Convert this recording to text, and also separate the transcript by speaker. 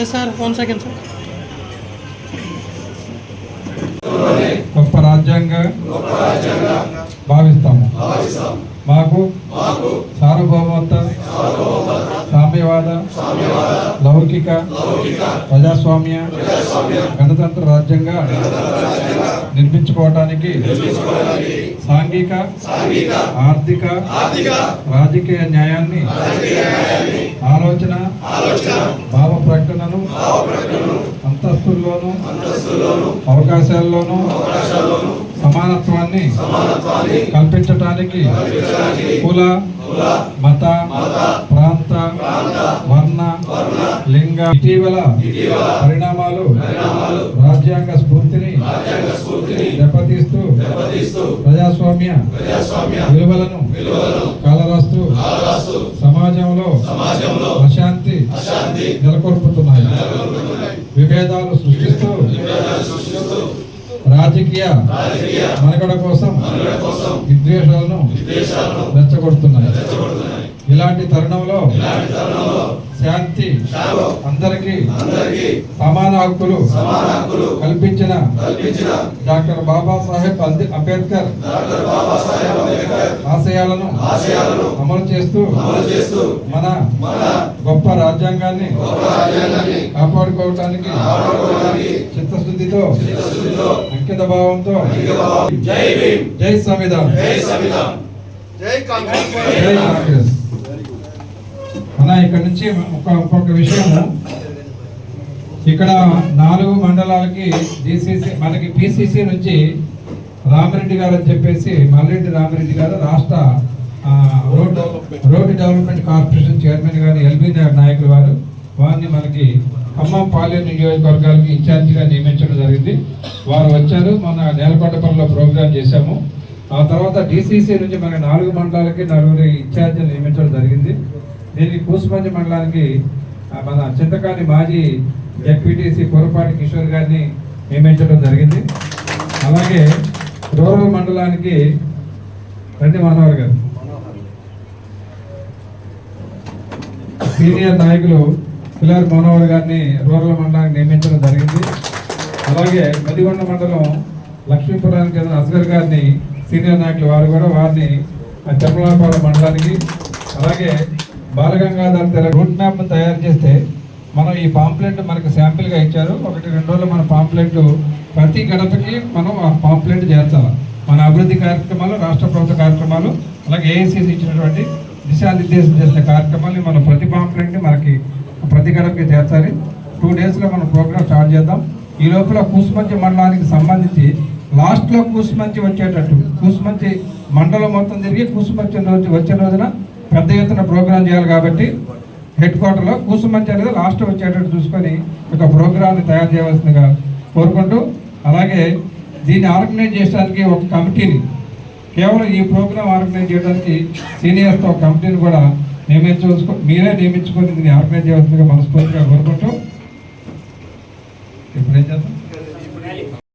Speaker 1: Yes sir one second sir
Speaker 2: గొప్ప రాజ్యాంగ భావిస్తాము. మాకు సార్వభౌమత్వ సామ్యవాద లౌకిక ప్రజాస్వామ్య గణతంత్ర రాజ్యంగా నిర్మించుకోవటానికి సాంఘిక ఆర్థిక రాజకీయ న్యాయాన్ని ఆలోచన ప్రకటనను అంతస్తుల్లోనూ అవకాశాల్లోనూ సమానత్వాన్ని కల్పించటానికి కుల మత ప్రాంత వర్ణ లింగ ఇటీవల పరిణామాలు రాజ్యాంగ స్ఫూర్తిని దెబ్బతీస్తూ ప్రజాస్వామ్య విలువలను కలరాస్తూ సమాజంలో నెలకొల్పుతున్నాయి. విభేదాలు సృష్టిస్తూ రాజకీయ మనగడ కోసం విద్వేషాలను రెచ్చగొడుతున్నాయి. ఇలాంటి తరుణంలో శాంతి అందరికీ సమాన హక్కులు కల్పించిన డాక్టర్ బాబాసాహెబ్ అంబేద్కర్ ఆశయాలను అమలు చేస్తూ మన గొప్ప రాజ్యాంగాన్ని కాపాడుకోవటానికి చిత్తశుద్ధితో అంకిత భావంతో జై సంవిధాన్.
Speaker 3: జై కాంగ్రెస్.
Speaker 2: జై కాంగ్రెస్. అన్న ఇక్కడ నుంచి ఒక ఒక్కొక్క విషయము. ఇక్కడ నాలుగు మండలాలకి డిసిసి మనకి పిసిసి నుంచి రామిరెడ్డి గారు అని చెప్పేసి మల్లెడ్డి రామిరెడ్డి గారు రాష్ట్ర ఆ, road road development corporation chairman garu LB నాయకులు వారు వారిని మనకి ఖమ్మం పాలేరు నియోజకవర్గానికి ఇన్ఛార్జిగా నియమించడం జరిగింది. వారు వచ్చారు మన నేలకొండపల్లిలో ప్రోగ్రామ్ చేశాము. ఆ తర్వాత డిసిసి నుంచి మన నాలుగు మండలాలకి నలుగురు ఇన్ఛార్జీలు నియమించడం జరిగింది. దీనికి కూసుమంది మండలానికి మన చింతకాని మాజీ జెడ్పీటీసీ పొరపాటి కిషోర్ గారిని నియమించడం జరిగింది. అలాగే రూరల్ మండలానికి రండి మనోహర్ గారు. సీనియర్ నాయకులు పిల్లర్ మనోహర్ గారిని రూరల్ మండలానికి నియమించడం జరిగింది. అలాగే మదిగొండ మండలం లక్ష్మీపురానికి చెందిన అస్గర్ గారిని సీనియర్ నాయకులు వారు కూడా వారిని తిరుమలపాలెం మండలానికి అలాగే బాలగంగాధర్ తెల రూట్ మ్యాప్ తయారు చేస్తే మనం ఈ పాంప్లెట్ మనకు శాంపిల్గా ఇచ్చారు. ఒకటి రెండు రోజులు మన పాంప్లెట్ ప్రతి గడపకి మనం ఆ పాంప్లెట్ చేస్తాం. మన అభివృద్ధి కార్యక్రమాలు రాష్ట్ర ప్రభుత్వ కార్యక్రమాలు అలాగే ఏఐసీసీ ఇచ్చినటువంటి దిశానిర్దేశం చేసిన కార్యక్రమాలు మనం ప్రతి పాంప్లెట్ని మనకి ప్రతి గడపకి చేర్చాలి టూ డేస్లో మనం ప్రోగ్రామ్ స్టార్ట్ చేద్దాం. ఈ లోపల కూసుమంచి మండలానికి సంబంధించి లాస్ట్లో కూసుమంచి వచ్చేటట్టు కూసుమంచి మండలం మొత్తం తిరిగి కూసుమంచి రోజు వచ్చే రోజున పెద్ద ఎత్తున ప్రోగ్రాం చేయాలి కాబట్టి హెడ్ క్వార్టర్లో కూసుమంచి అనేది లాస్ట్ వచ్చేటట్టు చూసుకొని ఒక ప్రోగ్రామ్ని తయారు చేయవలసిందిగా కోరుకుంటూ అలాగే దీన్ని ఆర్గనైజ్ చేయడానికి ఒక కమిటీని కేవలం ఈ ప్రోగ్రాం ఆర్గనైజ్ చేయడానికి సీనియర్స్తో ఒక కమిటీని కూడా నియమించవలసుకో మీరే నియమించుకొని దీన్ని ఆర్గనైజ్ చేయవలసిందిగా మనస్ఫూర్తిగా కోరుకుంటూ ఇప్పుడు ఏం చేద్దాం?